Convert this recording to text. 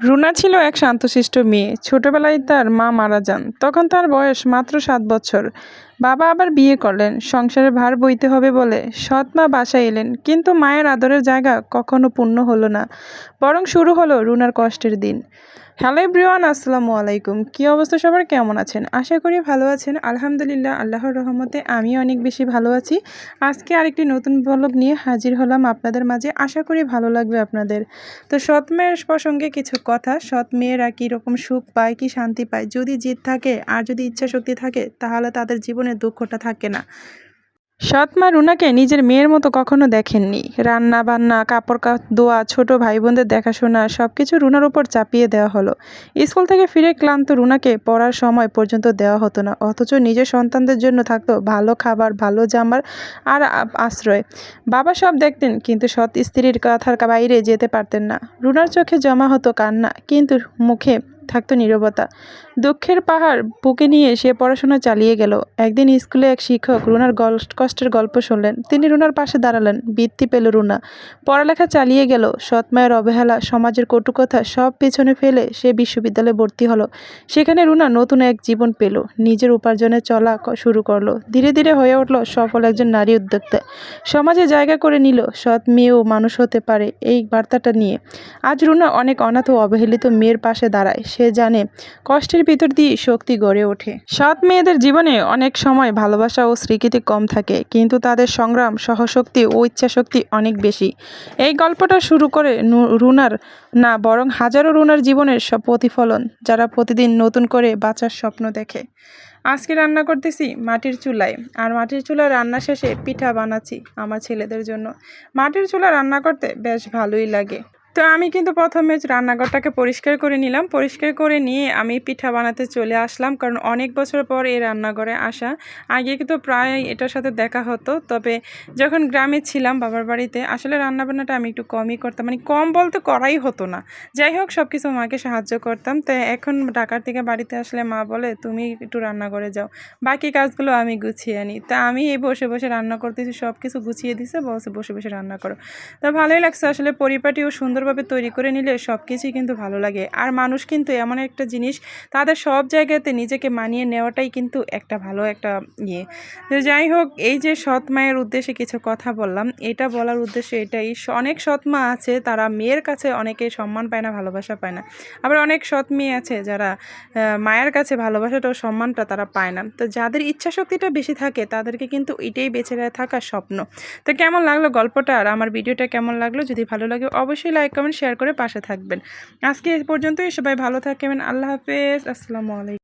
রুনা ছিল এক শান্তশিষ্ট মেয়ে। ছোটবেলায় তার মা মারা যান। তখন তার বয়স মাত্র সাত বছর। বাবা আবার বিয়ে করলেন। সংসারের ভার বইতে হবে বলে সৎ মা বাসায় এলেন। কিন্তু মায়ের আদরের জায়গা কখনো পূর্ণ হলো না। বরং শুরু হলো রুনার কষ্টের দিন। হ্যালো এভরিওয়ান, আসসালামু আলাইকুম। কী অবস্থা সবার? কেমন আছেন? আশা করি ভালো আছেন। আলহামদুলিল্লাহ, আল্লাহর রহমতে আমি অনেক বেশি ভালো আছি। আজকে আরেকটি নতুন ব্লগ নিয়ে হাজির হলাম আপনাদের মাঝে। আশা করি ভালো লাগবে আপনাদের। তো সৎ মেয়ের প্রসঙ্গে কিছু কথা। সৎ মেয়েরা কীরকম সুখ পায়, কি শান্তি পায়? যদি জিদ থাকে আর যদি ইচ্ছা শক্তি থাকে, তাহলে তাদের জীবনে দুঃখটা থাকে না। সৎ মা রুনাকে নিজের মেয়ের মতো কখনো দেখেননি। রান্না বান্না কাপড় দোয়া, ছোট ভাই বোনদের দেখাশোনা সব কিছু রুনার উপর চাপিয়ে দেওয়া হলো। স্কুল থেকে ফিরে ক্লান্ত রুনাকে পড়ার সময় পর্যন্ত দেওয়া হতো না, অথচ নিজের সন্তানদের জন্য থাকতো ভালো খাবার, ভালো জামার আর আশ্রয়। বাবা সব দেখতেন, কিন্তু সৎ স্ত্রীর কথার বাইরে যেতে পারতেন না। রুনার চোখে জমা হতো কান্না, কিন্তু মুখে থাকতো নীরবতা। দুঃখের পাহাড় বুকে নিয়ে সে পড়াশোনা চালিয়ে গেল। একদিন স্কুলে এক শিক্ষক রুনার গল- কষ্টের গল্প শুনলেন। তিনি রুনার পাশে দাঁড়ালেন। বৃত্তি পেল রুনা। পড়ালেখা চালিয়ে গেল। সৎমায়ের অবহেলা, সমাজের কটুকথা সব পেছনে ফেলে সে বিশ্ববিদ্যালয়ে ভর্তি হলো। সেখানে রুনা নতুন এক জীবন পেল। নিজের উপার্জনে চলা শুরু করল। ধীরে ধীরে হয়ে উঠল সফল একজন নারী উদ্যোক্তা। সমাজে জায়গা করে নিল। সৎ মেয়েও মানুষ হতে পারে এই বার্তাটা নিয়ে। আজ রুনা অনেক অনাথ ও অবহেলিত মেয়ের পাশে দাঁড়ায়। সে জানে, কষ্টের ভিতর দিয়ে শক্তি গড়ে ওঠে। সৎ মেয়েদের জীবনে অনেক সময় ভালোবাসা ও স্বীকৃতি কম থাকে, কিন্তু তাদের সংগ্রাম, সহশক্তি ও ইচ্ছাশক্তি অনেক বেশি। এই গল্পটা শুরু করে রুনার না, বরং হাজারো রুনার জীবনের সব প্রতিফলন, যারা প্রতিদিন নতুন করে বাঁচার স্বপ্ন দেখে। আজকে রান্না করতেছি মাটির চুলায়, আর মাটির চুলায় রান্না শেষে পিঠা বানাচ্ছি আমার ছেলেদের জন্য। মাটির চুলা রান্না করতে বেশ ভালোই লাগে। তো আমি কিন্তু প্রথমে রান্নাঘরটাকে পরিষ্কার করে নিলাম। পরিষ্কার করে নিয়ে আমি পিঠা বানাতে চলে আসলাম কারণ অনেক বছর পর এই রান্নাঘরে আসা। আগে কিন্তু প্রায় এটার সাথে দেখা হতো। তবে যখন গ্রামে ছিলাম বাবার বাড়িতে, আসলে রান্নাবান্নাটা আমি একটু কমই করতাম। মানে কম বলতে করাই হতো না। যাই হোক সব কিছু মাকে সাহায্য করতাম। তো এখন ঢাকার থেকে বাড়িতে আসলে মা বলে, তুমি একটু রান্না করে যাও। বাকি কাজগুলো আমি গুছিয়ে আনি তা আমি এই বসে বসে রান্না করতেছি সব কিছু গুছিয়ে দিছে, বসে বসে বসে রান্না করো। তো ভালোই লাগছে আসলে পরিপাটিও সুন্দরভাবে তৈরি করে নিলে সব কিছুই কিন্তু ভালো লাগে। আর মানুষ কিন্তু এমন একটা জিনিস, তাদের সব জায়গাতে নিজেকে মানিয়ে নেওয়াটাই কিন্তু একটা ভালো একটা ইয়ে। যাই হোক, এই যে সৎ মায়ের উদ্দেশ্যে কিছু কথা বললাম, এটা বলার উদ্দেশ্য এটাই। অনেক সৎ মা আছে, তারা মেয়ের কাছে অনেকে সম্মান পায় না, ভালোবাসা পায় না। আবার অনেক সৎ মেয়ে আছে যারা মায়ের কাছে ভালোবাসাটা ও সম্মানটা তারা পায় না। তো যাদের ইচ্ছা শক্তিটা বেশি থাকে, তাদেরকে কিন্তু এটাই বেঁচে থাকার স্বপ্ন। তো কেমন লাগল গল্পটা? আর আমার ভিডিওটা কেমন লাগল? যদি ভালো লাগে, অবশ্যই লাইক কমেন্ট শেয়ার করে পাশে থাকবেন। আজকে এ পর্যন্তই, সবাই ভালো থাকবেন, আল্লাহ হাফেজ, আসসালামু আলাইকুম।